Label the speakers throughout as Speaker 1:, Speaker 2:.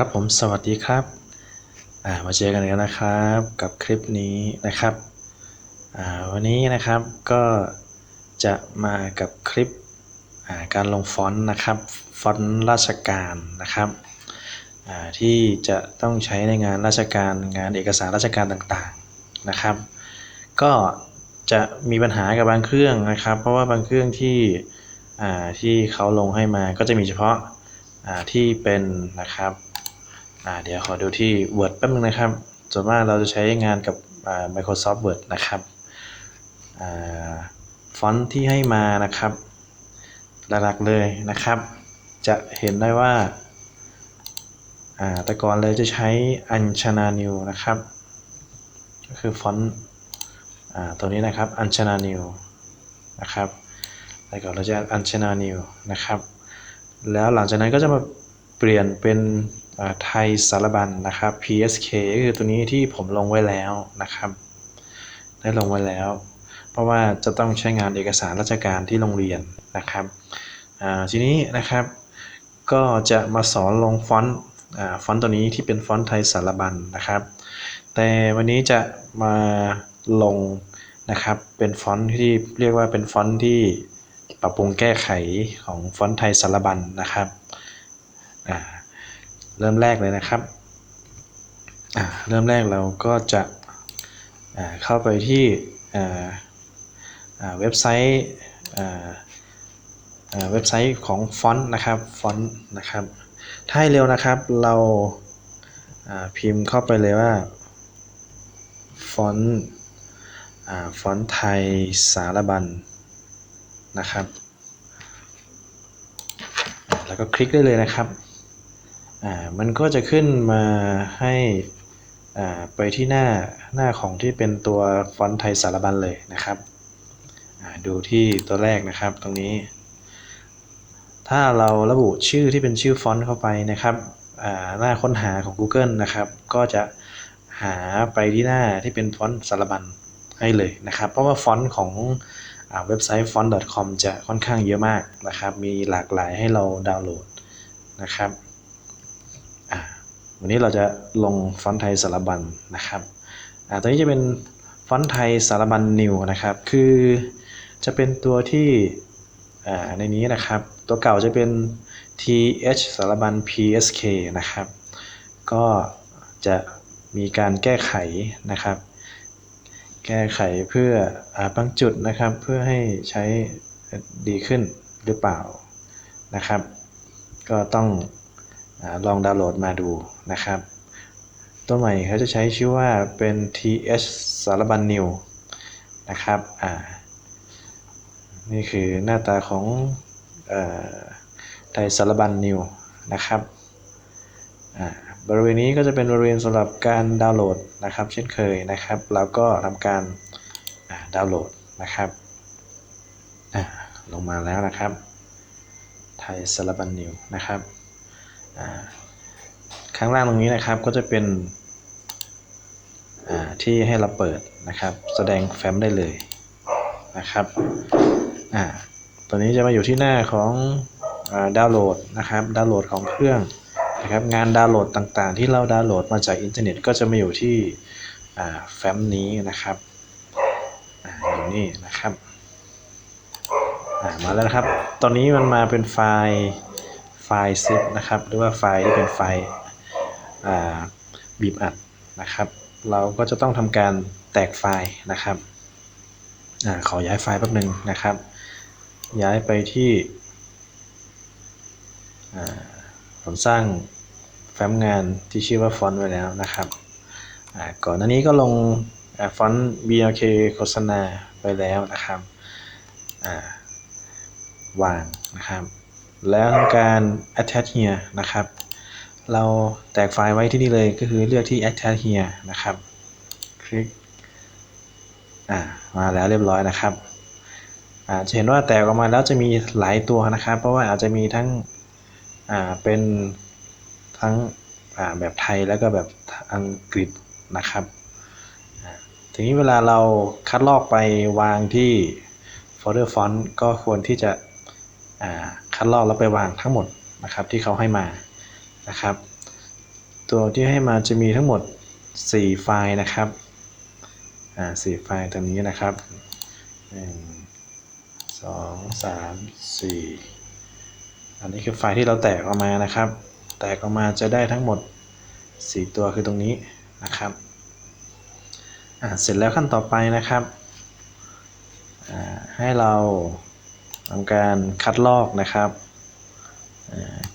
Speaker 1: ครับผมสวัสดีครับมาเจอกันแล้วนะครับกับคลิปนี้นะครับวันนี้นะครับก็จะมากับคลิปการลงฟอนต์นะครับฟอนต์ราชการนะครับที่จะต้องใช้ในงานราชการงานเอกสารราชการต่างๆนะครับ ก็จะมีปัญหากับบางเครื่องนะครับ เพราะว่าบางเครื่องที่ที่เขาลงให้มาก็จะมีเฉพาะที่เป็นนะครับ อ่าเดี๋ยวขอดูที่ Word แป๊บนึงนะครับ ส่วนมากเราจะใช้งานกับอ่า Microsoft Word นะครับอ่าฟอนต์ที่ให้มานะครับ หลักๆเลยนะครับ จะเห็นได้ว่าอ่าแต่ก่อนเลยจะใช้ Anchana New นะครับ ก็คือฟอนต์อ่าตัวนี้นะครับอัญชนานิวนะครับแล้วก็เราจะอัญชนานิวนะครับ แล้วหลังจากนั้นก็จะมาเปลี่ยนเป็น ไทยสารบัญนะครับ PSK ก็คือตัวนี้ที่ผมลงไว้แล้วนะครับ ได้ลงไว้แล้ว เพราะว่าจะต้องใช้งานเอกสารราชการที่โรงเรียนนะครับทีนี้นะครับก็จะมาสอนลงฟอนต์ฟอนต์ตัวนี้ที่เป็นฟอนต์ไทยสารบัญนะครับ แต่วันนี้จะมาลงนะครับเป็นฟอนต์ที่เรียกว่าเป็นฟอนต์ที่ปรับปรุงแก้ไขของฟอนต์ไทยสารบัญนะครับอ่า เริ่มแรกเลยนะครับ เริ่มแรกเราก็จะเข้าไปที่เว็บไซต์เว็บไซต์ของฟอนต์นะครับฟอนต์นะครับ ถ้าให้เร็วนะครับเราพิมพ์เข้าไปเลยว่าฟอนต์ฟอนต์ไทยสารบัญนะครับ แล้วก็คลิกได้เลยนะครับ อ่ามันก็จะขึ้นมาให้อ่าไปที่หน้าหน้าของที่เป็นตัวฟอนต์ไทยสารบัญเลยนะครับดูที่ตัวแรกนะครับตรงนี้ ถ้าเราระบุชื่อที่เป็นชื่อฟอนต์เข้าไปนะครับหน้าค้นหาของ Google นะครับ ก็จะหาไปที่หน้าที่เป็นฟอนต์สารบัญให้เลยนะครับ เพราะว่าฟอนต์ของอเว็บไซต์ font.com จะค่อนข้างเยอะมากนะครับ มีหลากหลายให้เราดาวน์โหลดนะครับ วันนี้เราจะลงฟอนต์ไทยสารบัญนะครับอ่าตัวนี้จะเป็นฟอนต์ไทยสารบัญ New นะครับ คือจะเป็นตัวที่ในนี้นะครับ ตัวเก่าจะเป็น th สารบัญ psk นะครับ ก็จะมีการแก้ไขนะครับ แก้ไขเพื่ออบางจุดนะครับ เพื่อให้ใช้ดีขึ้นหรือเปล่านะครับ ก็ต้อง ลองดาวน์โหลดมาดูนะครับ ตัวใหม่เขาจะใช้ชื่อว่าเป็น th สารบัญ new นะครับอ่านี่คือหน้าตาของอไทยสารบัญนิวนะครับอ่าบริเวณนี้ก็จะเป็นบริเวณสำหรับการดาวน์โหลดนะครับ เช่นเคยนะครับเราก็ทำการดาวน์โหลดนะครับลงมาแล้วนะครับ ไทยสารบัญนิวนะครับ ข้างล่างตรงนี้นะครับก็จะเป็นที่ให้เราเปิดนะครับ แสดงแฟ้มได้เลยนะครับอ่าตัวนี้จะมาอยู่ที่หน้าของอดาวน์โหลดนะครับ ดาวน์โหลดของเครื่องนะครับ งานดาวน์โหลดต่างๆ ที่เราดาวน์โหลดมาจากอินเทอร์เน็ตก็จะมาอยู่ที่แฟ้มนี้นะครับออยู่นี่นะครับมาแล้วนะครับ ตอนนี้มันมาเป็นไฟล์ ไฟล์ซิปนะครับ หรือว่าไฟล์ที่เป็นไฟล์บีบอัดนะครับ เราก็จะต้องทำการแตกไฟล์นะครับอขอย้ายไฟล์แป๊บหนึ่งนะครับ ย้ายไปที่ผมสร้างแฟ้มงานที่ชื่อว่าฟอนต์ไว้แล้วนะครับก่อนหน้านี้ก็ลงอฟอนต์ BLK โฆษณาไปแล้วนะครับวางนะครับ แล้วทำการ attach here นะครับ เราแตกไฟล์ไว้ที่นี่เลยก็คือเลือกที่ attach here นะครับ คลิก อ่า มาแล้วเรียบร้อยนะครับ อ่าจะเห็นว่าแตกออกมาแล้วจะมีหลายตัวนะครับ เพราะว่าอาจจะมีทั้ง อ่า เป็นทั้ง อ่า แบบไทยแล้วก็แบบอังกฤษนะครับอ่าทีนี้เวลาเราคัดลอกไปวางที่โฟลเดอร์ฟอนต์ก็ควรที่จะอ่า คัดลอกแล้วไปวางทั้งหมดนะครับที่เขาให้มานะครับ ตัวที่ให้มาจะมีทั้งหมด 4 ไฟล์นะครับอ่าสี่ไฟล์ตัวนี้นะครับหนึ่งสองสามสี่อันนี้คือไฟล์ที่เราแตกออกมานะครับ แตกออกมาจะได้ทั้งหมด 4 ตัวคือตรงนี้นะครับอ่าเสร็จแล้วขั้นต่อไปนะครับอ่าให้เรา ทำการคัดลอกนะครับ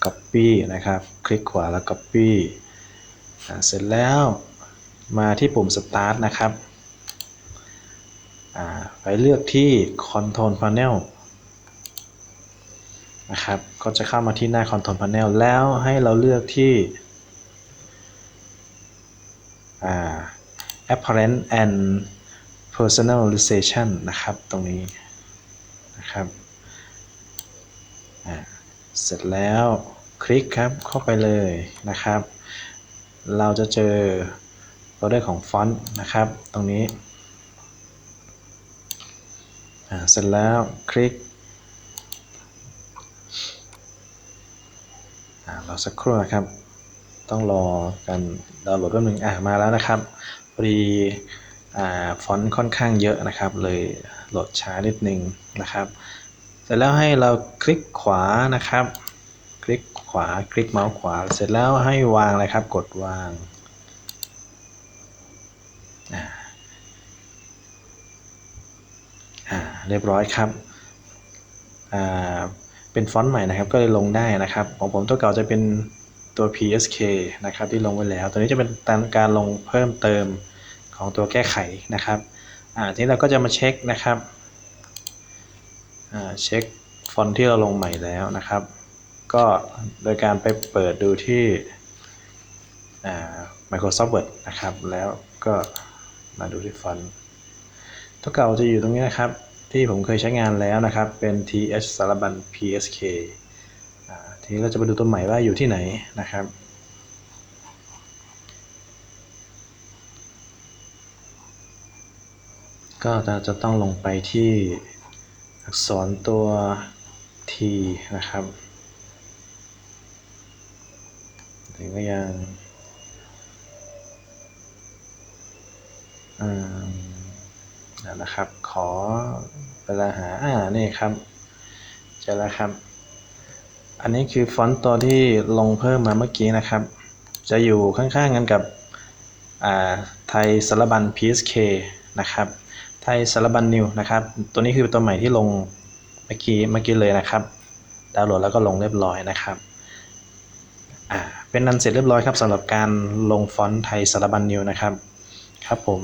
Speaker 1: copy นะครับ คลิกขวาแล้ว copy เสร็จแล้วมาที่ปุ่ม start นะครับไปเลือกที่ control panel นะครับ ก็จะเข้ามาที่หน้า control panel แล้วให้เราเลือกที่ apparent and personalization นะครับ ตรงนี้นะครับ เสร็จแล้วคลิกครับเข้าไปเลยนะครับ เราจะเจอโฟลเดอร์ของฟอนต์นะครับ ตรงนี้เสร็จแล้วคลิกอ่าเราสักครู่นะครับ ต้องรอกันดาวน์โหลดแป๊บนึงอ่ามาแล้วนะครับพอดีอ่าฟอนต์ค่อนข้างเยอะนะครับ เลยโหลดช้านิดนึงนะครับ ร็จแล้วให้เราคลิกขวานะครับ คลิกขวาคลิกเมาส์ขวา เสร็จแล้วให้วางเลยครับ กดวางอ่าเรียบร้อยครับอ่าเป็นฟอนต์ใหม่นะครับก็เลยลงได้นะครับ ของผมตัวเก่าจะเป็นตัว PSK นะครับที่ลงไว้แล้ว ตัวนี้จะเป็นการลงเพิ่มเติมของตัวแก้ไขนะครับอ่าทีนี้เราก็จะมาเช็คนะครับ เช็คฟอนต์ที่เราลงใหม่แล้วนะครับ ก็โดยการไปเปิดดูที่ Microsoft Word นะครับ แล้วก็มาดูที่ฟอนต์ตัวเก่าจะอยู่ตรงนี้นะครับ ที่ผมเคยใช้งานแล้วนะครับ เป็น th สารบัญ psk ทีนี้เราจะไปดูตัวใหม่ว่าอยู่ที่ไหนนะครับก็จะต้องลงไปที่ อักษรตัว t นะครับถึงก็ยังอืมนั่นนะครับ ขอเวลาหา อ่า นี่ครับเจอแล้วครับ อันนี้คือฟอนต์ตัวที่ลงเพิ่มมาเมื่อกี้นะครับ จะอยู่ข้างๆกันกับอ่าไทยสารบัญ PSK นะครับ ไทยสารบัญนิวนะครับ ตัวนี้คือตัวใหม่ที่ลงเมื่อกี้เมื่อกี้เลยนะครับ ดาวน์โหลดแล้วก็ลงเรียบร้อยนะครับ อ่า เป็นนันเสร็จเรียบร้อยครับสำหรับการลงฟอนต์ไทยสารบัญนิวนะครับ ครับผม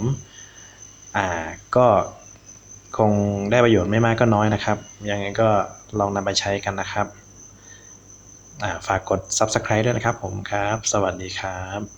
Speaker 1: อ่า ก็คงได้ประโยชน์ไม่มากก็น้อยนะครับ ยังไงก็ลองนำไปใช้กันนะครับ ฝากกด Subscribe ด้วยนะครับผมครับ สวัสดีครับ